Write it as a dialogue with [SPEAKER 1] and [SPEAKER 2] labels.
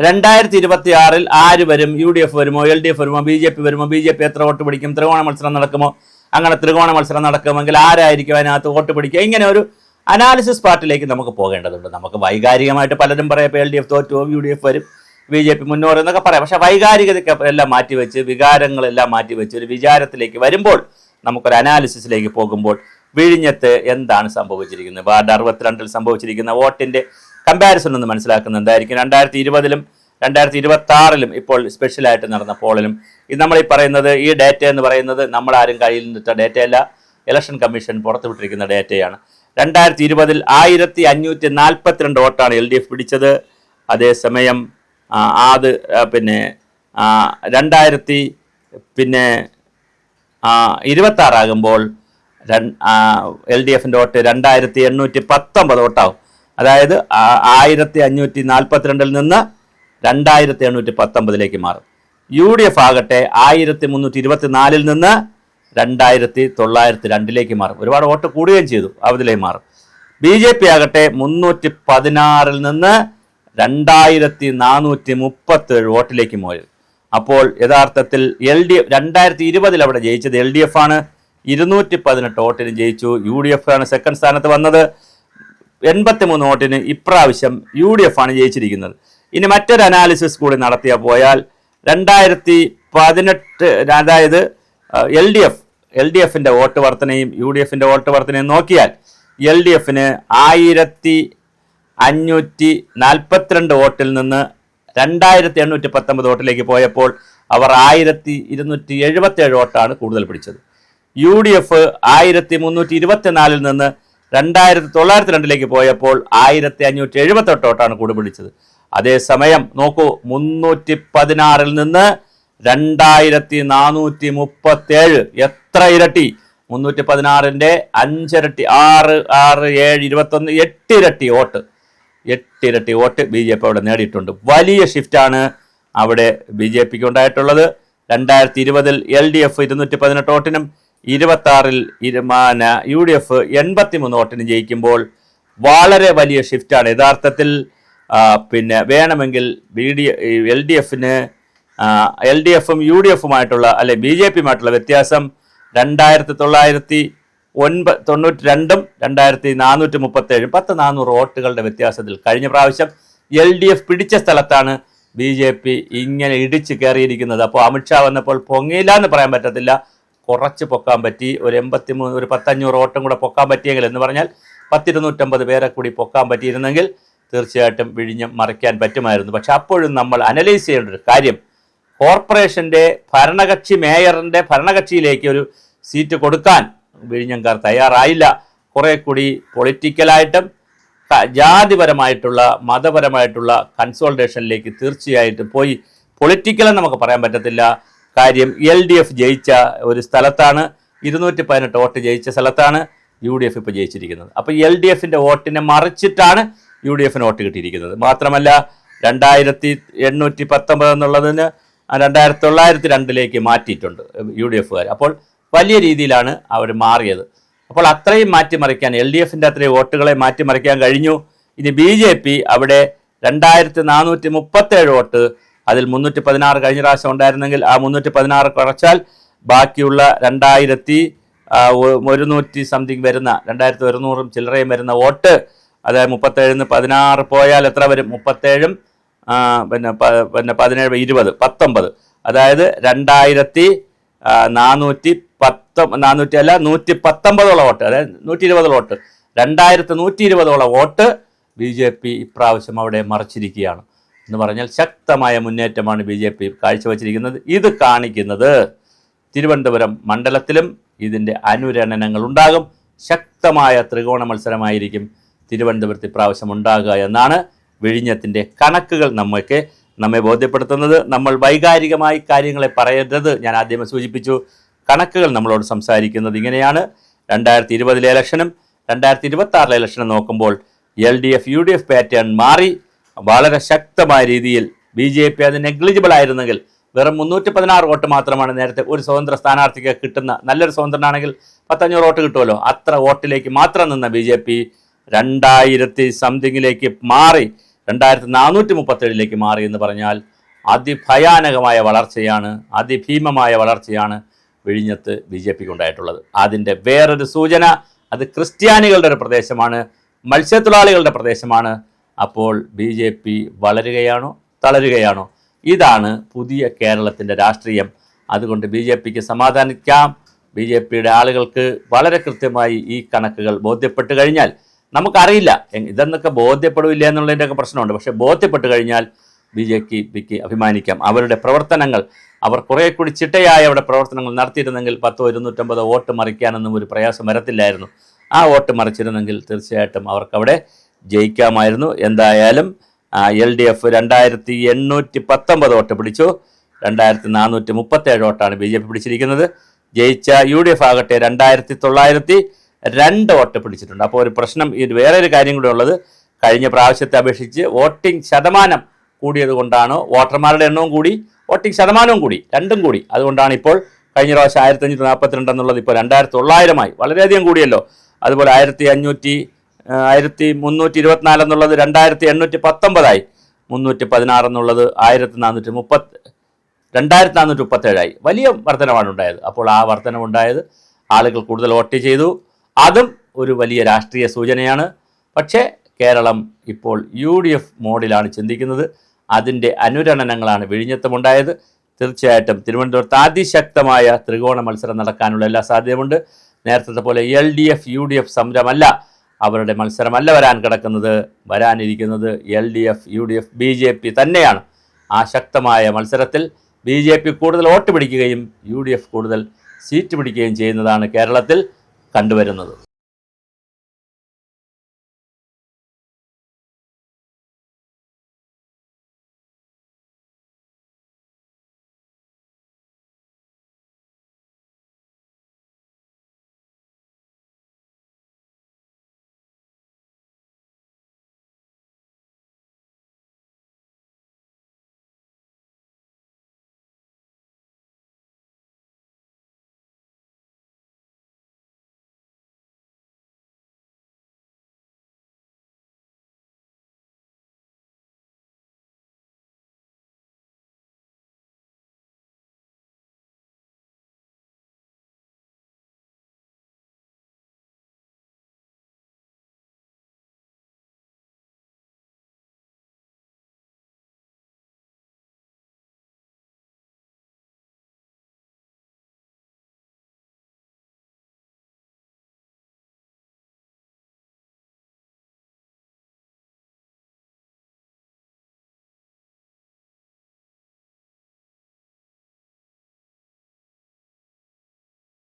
[SPEAKER 1] രണ്ടായിരത്തി ഇരുപത്തി ആറിൽ ആര് വരും? യു ഡി എഫ് വരുമോ? എൽ ഡി എഫ് വരുമോ? ബി ജെ പി വരുമോ? ബി ജെ പി എത്ര വോട്ട് പിടിക്കും? ത്രികോണ മത്സരം നടക്കുമോ? അങ്ങനെ ത്രികോണ മത്സരം നടക്കുമെങ്കിൽ ആരായിരിക്കും അതിനകത്ത് വോട്ട് പിടിക്കുക? ഇങ്ങനെ ഒരു അനാലിസിസ് പാർട്ടിലേക്ക് നമുക്ക് പോകേണ്ടതുണ്ട്. നമുക്ക് വൈകാരികമായിട്ട് പലരും പറയാം എൽ ഡി എഫ് തോറ്റു യു ഡി എഫ് വരും ബി ജെ പി മുന്നോറും എന്നൊക്കെ പറയാം. പക്ഷേ വൈകാരികതയ്ക്ക് എല്ലാം മാറ്റിവെച്ച് വികാരങ്ങളെല്ലാം മാറ്റിവെച്ച് ഒരു വിചാരത്തിലേക്ക് വരുമ്പോൾ നമുക്കൊരു അനാലിസിസിലേക്ക് പോകുമ്പോൾ വിഴിഞ്ഞത്ത് എന്താണ് സംഭവിച്ചിരിക്കുന്നത്? വാർഡ് അറുപത്തിരണ്ടിൽ സംഭവിച്ചിരിക്കുന്ന വോട്ടിന്റെ കമ്പാരിസൺ ഒന്ന് മനസ്സിലാക്കുന്നത് എന്തായിരിക്കും? രണ്ടായിരത്തി ഇരുപതിലും രണ്ടായിരത്തി ഇരുപത്തി ആറിലും ഇപ്പോൾ സ്പെഷ്യലായിട്ട് നടന്ന പോളിലും ഇത് നമ്മൾ ഈ പറയുന്നത് ഈ ഡേറ്റ എന്ന് പറയുന്നത് നമ്മളാരും കയ്യിൽ നിന്നിട്ട ഡേറ്റയല്ല ഇലക്ഷൻ കമ്മീഷൻ പുറത്തുവിട്ടിരിക്കുന്ന ഡേറ്റയാണ് രണ്ടായിരത്തി ഇരുപതിൽ ആയിരത്തി അഞ്ഞൂറ്റി നാൽപ്പത്തിരണ്ട് വോട്ടാണ് എൽ ഡി എഫ് പിടിച്ചത്. അതേസമയം ആത് പിന്നെ രണ്ടായിരത്തി പിന്നെ ഇരുപത്താറാകുമ്പോൾ എൽ ഡി എഫിന്റെ വോട്ട് രണ്ടായിരത്തി എണ്ണൂറ്റി പത്തൊമ്പത് വോട്ടാവും. അതായത് ആയിരത്തി അഞ്ഞൂറ്റി നാൽപ്പത്തിരണ്ടിൽ നിന്ന് രണ്ടായിരത്തി എണ്ണൂറ്റി പത്തൊമ്പതിലേക്ക് മാറും. യു ഡി എഫ് ആകട്ടെ ആയിരത്തി മുന്നൂറ്റി ഇരുപത്തി നാലിൽ നിന്ന് രണ്ടായിരത്തി തൊള്ളായിരത്തി രണ്ടിലേക്ക് മാറും. ഒരുപാട് വോട്ട് കൂടുകയും ചെയ്തു അവതിലേക്ക് മാറും. ബി ജെ പി ആകട്ടെ മുന്നൂറ്റി പതിനാറിൽ നിന്ന് രണ്ടായിരത്തി നാനൂറ്റി മുപ്പത്തേഴ് വോട്ടിലേക്ക് പോയത് അപ്പോൾ യഥാർത്ഥത്തിൽ എൽ ഡി എഫ് രണ്ടായിരത്തി ഇരുപതിൽ അവിടെ ജയിച്ചത് എൽ ഡി എഫ് ആണ്. ഇരുന്നൂറ്റി പതിനെട്ട് വോട്ടിന് ജയിച്ചു. യു ഡി എഫ് ആണ് സെക്കൻഡ് സ്ഥാനത്ത് വന്നത്. എൺപത്തി മൂന്ന് വോട്ടിന് ഇപ്രാവശ്യം യു ഡി എഫ് ആണ് ജയിച്ചിരിക്കുന്നത്. ഇനി മറ്റൊരു അനാലിസിസ് കൂടി നടത്തിയ പോയാൽ രണ്ടായിരത്തി പതിനെട്ട് അതായത് L D F L D എഫിന്റെ വോട്ട് വർധനയും യു ഡി എഫിന്റെ വോട്ട് വർധനയും നോക്കിയാൽ എൽ ഡി എഫിന് ആയിരത്തി അഞ്ഞൂറ്റി നാൽപ്പത്തിരണ്ട് വോട്ടിൽ നിന്ന് രണ്ടായിരത്തി എണ്ണൂറ്റി പത്തൊമ്പത് വോട്ടിലേക്ക് പോയപ്പോൾ അവർ ആയിരത്തി ഇരുന്നൂറ്റി എഴുപത്തേഴ് വോട്ടാണ് കൂടുതൽ പിടിച്ചത്. യു ഡി എഫ് ആയിരത്തി മുന്നൂറ്റി ഇരുപത്തിനാലിൽ നിന്ന് രണ്ടായിരത്തി തൊള്ളായിരത്തി രണ്ടിലേക്ക് പോയപ്പോൾ ആയിരത്തി അഞ്ഞൂറ്റി എഴുപത്തെട്ട് വോട്ടാണ് കൂടുതൽ പിടിച്ചത് അതേസമയം നോക്കൂ മുന്നൂറ്റി പതിനാറിൽ നിന്ന് രണ്ടായിരത്തി നാനൂറ്റി മുപ്പത്തേഴ് എത്ര ഇരട്ടി? മുന്നൂറ്റി പതിനാറിന്റെ അഞ്ചിരട്ടി ആറ് ആറ് ഏഴ് ഇരുപത്തൊന്ന് എട്ടിരട്ടി വോട്ട്. എട്ടിരട്ടി വോട്ട് ബി ജെ പി അവിടെ നേടിയിട്ടുണ്ട്. വലിയ ഷിഫ്റ്റാണ് അവിടെ ബി ജെ പിക്ക് ഉണ്ടായിട്ടുള്ളത്. രണ്ടായിരത്തി ഇരുപതിൽ എൽ ഡി എഫ് ഇരുന്നൂറ്റി പതിനെട്ട് വോട്ടിനും ഇരുപത്തി ആറിൽ ഇരുമാന യു ഡി എഫ് എൺപത്തി മൂന്ന് വോട്ടിന് ജയിക്കുമ്പോൾ വളരെ വലിയ ഷിഫ്റ്റാണ് യഥാർത്ഥത്തിൽ പിന്നെ വേണമെങ്കിൽ ബി ഡി എൽ ഡി എഫിന് എൽ ഡി എഫും യു ഡി എഫുമായിട്ടുള്ള അല്ലെ ബി ജെ പിയുമായിട്ടുള്ള വ്യത്യാസം രണ്ടായിരത്തി തൊള്ളായിരത്തി ഒൻപത് തൊണ്ണൂറ്റി രണ്ടും രണ്ടായിരത്തി നാനൂറ്റി മുപ്പത്തേഴും പത്ത് നാനൂറ് വോട്ടുകളുടെ വ്യത്യാസത്തിൽ കഴിഞ്ഞ പ്രാവശ്യം എൽ ഡി എഫ് പിടിച്ച സ്ഥലത്താണ് ബി ജെ പി ഇങ്ങനെ ഇടിച്ച് കയറിയിരിക്കുന്നത്. അപ്പോൾ അമിത്ഷാ വന്നപ്പോൾ പൊങ്ങിയില്ല എന്ന് പറയാൻ പറ്റത്തില്ല. കുറച്ച് പൊക്കാൻ പറ്റി ഒരു എൺപത്തി മൂന്ന് ഒരു പത്തഞ്ഞൂറ് ഓട്ടം കൂടെ പൊക്കാൻ പറ്റിയെങ്കിൽ എന്ന് പറഞ്ഞാൽ പത്തിരുന്നൂറ്റമ്പത് പേരെ കൂടി പൊക്കാൻ പറ്റിയിരുന്നെങ്കിൽ തീർച്ചയായിട്ടും വിഴിഞ്ഞം മറിക്കാൻ പറ്റുമായിരുന്നു. പക്ഷെ അപ്പോഴും നമ്മൾ അനലൈസ് ചെയ്യേണ്ട ഒരു കാര്യം കോർപ്പറേഷന്റെ ഭരണകക്ഷി മേയറിന്റെ ഭരണകക്ഷിയിലേക്ക് ഒരു സീറ്റ് കൊടുക്കാൻ വിഴിഞ്ഞംകാർ തയ്യാറായില്ല. കുറെ കൂടി പൊളിറ്റിക്കലായിട്ടും ജാതിപരമായിട്ടുള്ള മതപരമായിട്ടുള്ള കൺസോൾട്ടേഷനിലേക്ക് തീർച്ചയായിട്ടും പോയി. പൊളിറ്റിക്കലെന്ന് നമുക്ക് പറയാൻ പറ്റത്തില്ല. കാര്യം എൽ ഡി എഫ് ജയിച്ച ഒരു സ്ഥലത്താണ് ഇരുന്നൂറ്റി പതിനെട്ട് വോട്ട് ജയിച്ച സ്ഥലത്താണ് യു ഡി എഫ് ഇപ്പോൾ ജയിച്ചിരിക്കുന്നത്. അപ്പോൾ എൽ ഡി എഫിന്റെ വോട്ടിനെ മറിച്ചിട്ടാണ് യു ഡി എഫിന് വോട്ട് കിട്ടിയിരിക്കുന്നത്. മാത്രമല്ല രണ്ടായിരത്തി എണ്ണൂറ്റി പത്തൊമ്പത് എന്നുള്ളതിന് രണ്ടായിരത്തി തൊള്ളായിരത്തി രണ്ടിലേക്ക് മാറ്റിയിട്ടുണ്ട് യു ഡി എഫുകാർ. അപ്പോൾ വലിയ രീതിയിലാണ് അവർ മാറിയത്. അപ്പോൾ അത്രയും മാറ്റിമറിക്കാൻ എൽ ഡി എഫിന്റെ അത്രയും വോട്ടുകളെ മാറ്റിമറിക്കാൻ കഴിഞ്ഞു. ഇനി ബി ജെ പി അവിടെ രണ്ടായിരത്തി നാനൂറ്റി മുപ്പത്തേഴ് വോട്ട് അതിൽ മുന്നൂറ്റി പതിനാറ് കഴിഞ്ഞ പ്രാവശ്യം ഉണ്ടായിരുന്നെങ്കിൽ ആ മുന്നൂറ്റി പതിനാറ് കുറച്ചാൽ ബാക്കിയുള്ള രണ്ടായിരത്തി ഒരുന്നൂറ്റി സംതിങ് വരുന്ന രണ്ടായിരത്തി ഒരുന്നൂറും ചില്ലറയും വരുന്ന വോട്ട് അതായത് മുപ്പത്തേഴിന്ന് പതിനാറ് പോയാൽ എത്ര വരും? മുപ്പത്തേഴും പിന്നെ പിന്നെ പതിനേഴ് ഇരുപത് പത്തൊമ്പത്. അതായത് രണ്ടായിരത്തി നാനൂറ്റി പത്തൊ നാനൂറ്റി അല്ല നൂറ്റി പത്തൊമ്പതോളം വോട്ട് അതായത് നൂറ്റി ഇരുപതോളം വോട്ട്. രണ്ടായിരത്തി നൂറ്റി ഇരുപതോളം വോട്ട് ബി ജെ പി ഇപ്രാവശ്യം അവിടെ മറിച്ചിരിക്കുകയാണ്. എന്ന് പറഞ്ഞാൽ ശക്തമായ മുന്നേറ്റമാണ് ബി ജെ പി കാഴ്ചവെച്ചിരിക്കുന്നത്. ഇത് കാണിക്കുന്നത് തിരുവനന്തപുരം മണ്ഡലത്തിലും ഇതിന്റെ അനുരണനങ്ങൾ ഉണ്ടാകും. ശക്തമായ ത്രികോണ മത്സരമായിരിക്കും തിരുവനന്തപുരത്ത് ഇപ്രാവശ്യം ഉണ്ടാകുക എന്നാണ് വിഴിഞ്ഞത്തിന്റെ കണക്കുകൾ നമ്മൾക്ക് നമ്മെ ബോധ്യപ്പെടുത്തുന്നത്. നമ്മൾ വൈകാരികമായി കാര്യങ്ങളെ പറയരുത്. ഞാൻ ആദ്യമേ സൂചിപ്പിച്ചു കണക്കുകൾ നമ്മളോട് സംസാരിക്കുന്നത് ഇങ്ങനെയാണ്. രണ്ടായിരത്തി ഇരുപതിലെ ഇലക്ഷനും രണ്ടായിരത്തി ഇരുപത്തി ആറിലെ ഇലക്ഷനും നോക്കുമ്പോൾ L D F U D F pattern മാറി. വളരെ ശക്തമായ രീതിയിൽ ബി ജെ പി അത് നെഗ്ലിജിബിൾ ആയിരുന്നെങ്കിൽ വെറും മുന്നൂറ്റി പതിനാറ് വോട്ട് മാത്രമാണ് നേരത്തെ ഒരു സ്വതന്ത്ര സ്ഥാനാർത്ഥിക്ക് കിട്ടുന്ന നല്ലൊരു സ്വതന്ത്രനാണെങ്കിൽ പത്തഞ്ഞൂറ് വോട്ട് കിട്ടുമല്ലോ. അത്ര വോട്ടിലേക്ക് മാത്രം നിന്ന ബി ജെ പി രണ്ടായിരത്തി സംതിങ്ങിലേക്ക് മാറി രണ്ടായിരത്തി നാനൂറ്റി മുപ്പത്തേഴിലേക്ക് മാറി എന്ന് പറഞ്ഞാൽ അതിഭയാനകമായ വളർച്ചയാണ് അതിഭീമമായ വളർച്ചയാണ് വിഴിഞ്ഞത്ത് ബി ജെ പിക്ക് ഉണ്ടായിട്ടുള്ളത്. അതിന്റെ വേറൊരു സൂചന അത് ക്രിസ്ത്യാനികളുടെ ഒരു പ്രദേശമാണ് മത്സ്യത്തൊഴിലാളികളുടെ പ്രദേശമാണ്. അപ്പോൾ ബി ജെ പി വളരുകയാണോ തളരുകയാണോ? ഇതാണ് പുതിയ കേരളത്തിന്റെ രാഷ്ട്രീയം. അതുകൊണ്ട് ബി ജെ പിക്ക് സമാധാനിക്കാം. ബി ജെ പിയുടെ ആളുകൾക്ക് വളരെ കൃത്യമായി ഈ കണക്കുകൾ ബോധ്യപ്പെട്ട് കഴിഞ്ഞാൽ നമുക്കറിയില്ല. ഇതെന്നൊക്കെ ബോധ്യപ്പെടില്ല എന്നുള്ളതിന്റെയൊക്കെ പ്രശ്നമുണ്ട്. പക്ഷേ ബോധ്യപ്പെട്ട് കഴിഞ്ഞാൽ ബി ജെ പിക്ക് അഭിമാനിക്കാം. അവരുടെ പ്രവർത്തനങ്ങൾ അവർ കുറേ കൂടി ചിട്ടയായ അവിടെ പ്രവർത്തനങ്ങൾ നടത്തിയിരുന്നെങ്കിൽ പത്തോ ഇരുന്നൂറ്റമ്പതോ വോട്ട് മറിക്കാനൊന്നും ഒരു പ്രയാസം വരത്തില്ലായിരുന്നു. ആ വോട്ട് മറിച്ചിരുന്നെങ്കിൽ തീർച്ചയായിട്ടും അവർക്കവിടെ ജയിക്കാമായിരുന്നു. എന്തായാലും എൽ ഡി എഫ് രണ്ടായിരത്തി എണ്ണൂറ്റി പത്തൊമ്പത് വോട്ട് പിടിച്ചു. രണ്ടായിരത്തി നാനൂറ്റി മുപ്പത്തേഴ് വോട്ടാണ് ബി ജെ പി പിടിച്ചിരിക്കുന്നത്. ജയിച്ച യു ഡി എഫ് ആകട്ടെ രണ്ടായിരത്തി തൊള്ളായിരത്തി രണ്ട് വോട്ട് പിടിച്ചിട്ടുണ്ട്. അപ്പോൾ ഒരു പ്രശ്നം ഇത് വേറെ ഒരു കാര്യം കൂടെ ഉള്ളത് കഴിഞ്ഞ പ്രാവശ്യത്തെ അപേക്ഷിച്ച് വോട്ടിംഗ് ശതമാനം കൂടിയത് കൊണ്ടാണ് വോട്ടർമാരുടെ എണ്ണവും കൂടി വോട്ടിംഗ് ശതമാനവും കൂടി രണ്ടും കൂടി. അതുകൊണ്ടാണ് ഇപ്പോൾ കഴിഞ്ഞ പ്രാവശ്യം ആയിരത്തി അഞ്ഞൂറ്റി നാൽപ്പത്തിരണ്ട് എന്നുള്ളത് ഇപ്പോൾ രണ്ടായിരത്തി തൊള്ളായിരമായി വളരെയധികം കൂടിയല്ലോ. അതുപോലെ ആയിരത്തി അഞ്ഞൂറ്റി ആയിരത്തി മുന്നൂറ്റി ഇരുപത്തിനാല് എന്നുള്ളത് രണ്ടായിരത്തി എണ്ണൂറ്റി പത്തൊമ്പതായി മുന്നൂറ്റി പതിനാറ് എന്നുള്ളത് ആയിരത്തി നാനൂറ്റി മുപ്പത്തി രണ്ടായിരത്തി നാനൂറ്റി മുപ്പത്തേഴായി വലിയ വർധനമാണ് ഉണ്ടായത്. അപ്പോൾ ആ വർധനമുണ്ടായത് ആളുകൾ കൂടുതൽ വോട്ട് ചെയ്തു. അതും ഒരു വലിയ രാഷ്ട്രീയ സൂചനയാണ്. പക്ഷേ കേരളം ഇപ്പോൾ യു ഡി എഫ് മോഡിലാണ് ചിന്തിക്കുന്നത്. അതിന്റെ അനുരണനങ്ങളാണ് വിഴിഞ്ഞത്തുമുണ്ടായത്. തീർച്ചയായിട്ടും തിരുവനന്തപുരത്ത് അതിശക്തമായ ത്രികോണ മത്സരം നടക്കാനുള്ള എല്ലാ സാധ്യതയുമുണ്ട്. നേരത്തെ പോലെ L D F U D F സമരമല്ല അവരുടെ മത്സരമല്ല വരാൻ കിടക്കുന്നത്. വരാനിരിക്കുന്നത് L D F U D F B J P തന്നെയാണ്. ആ ശക്തമായ മത്സരത്തിൽ ബി ജെ പി കൂടുതൽ വോട്ട് പിടിക്കുകയും യു ഡി എഫ് കൂടുതൽ സീറ്റ് പിടിക്കുകയും ചെയ്യുന്നതാണ് കേരളത്തിൽ കണ്ടുവരുന്നത്.